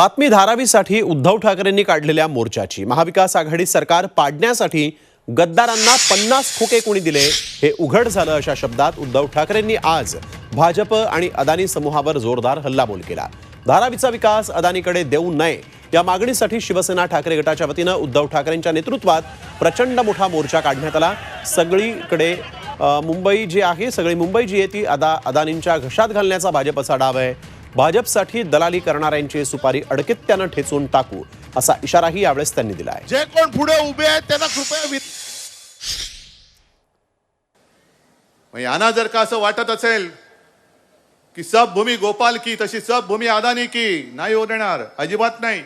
बातमी धारावीसाठी उद्धव ठाकरेंनी काढलेल्या मोर्चाची. महाविकास आघाडी सरकार पाडण्यासाठी गद्दारांना पन्नास खोके कोणी दिले हे उघड झालं अशा शब्दात उद्धव ठाकरेंनी आज भाजप आणि अदानी समूहावर जोरदार हल्लाबोल केला. धारावीचा विकास अदानीकडे देऊ नये या मागणीसाठी शिवसेना ठाकरे गटाच्या वतीनं उद्धव ठाकरेंच्या नेतृत्वात प्रचंड मोठा मोर्चा काढण्यात आला. सगळीकडे मुंबई जी आहे सगळी मुंबई जी आहे ती अदा अदानींच्या घशात घालण्याचा भाजपचा डाव आहे. भाजपसाठी दलाली करणाऱ्यांची सुपारी अडकित्यानं ठेचून टाकू असा इशाराही यावेळेस त्यांनी दिला आहे. जे कोण पुढे उभे आहेत त्यांना कृपया मग यांना जर का असं वाटत असेल की सब भूमी गोपाल की तशी सब भूमी अदानी की नाही होणार अजिबात नाही.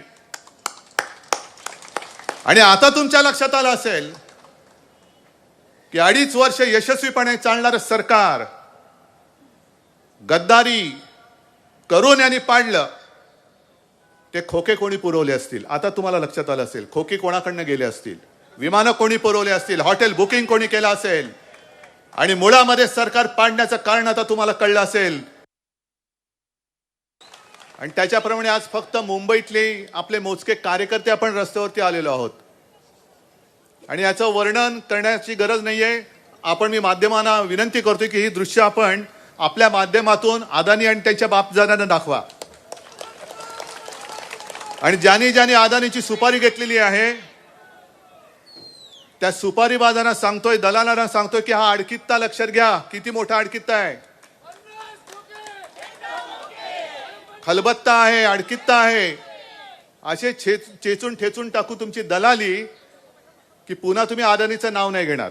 आणि आता तुमच्या लक्षात आलं असेल की अडीच वर्ष यशस्वीपणे चालणारं सरकार गद्दारी करून यांनी पाडलं ते खोके कोणी पुरवले असतील? आता तुम्हाला लक्षात आलं असेल खोके कोणाकडनं गेले असतील? विमानं कोणी पुरवले असतील? हॉटेल बुकिंग कोणी केलं असेल? आणि मुळामध्ये सरकार पाडण्याचं कारण आता तुम्हाला कळलं असेल. आणि त्याच्याप्रमाणे आज फक्त मुंबईतले आपले मोजके कार्यकर्ते आपण रस्त्यावरती आलेलो आहोत. आणि याचं वर्णन करण्याची गरज नाहीये. आपण मी माध्यमांना विनंती करतो की ही दृश्य आपण आपल्या माध्यमातून अदानी आणि त्यांच्या बापजणांना दाखवा. आणि ज्यांनी ज्यांनी अदानीची सुपारी घेतलेली आहे त्या सुपारी बाजारांना सांगतोय दलालांना सांगतोय की हा अडकित्ता लक्षात घ्या. किती मोठा अडकित्ता आहे. खलबत्ता आहे अडकित्ता आहे. असे छे चेचून ठेचून टाकू तुमची दलाली की पुन्हा तुम्ही अदानीचं नाव नाही घेणार.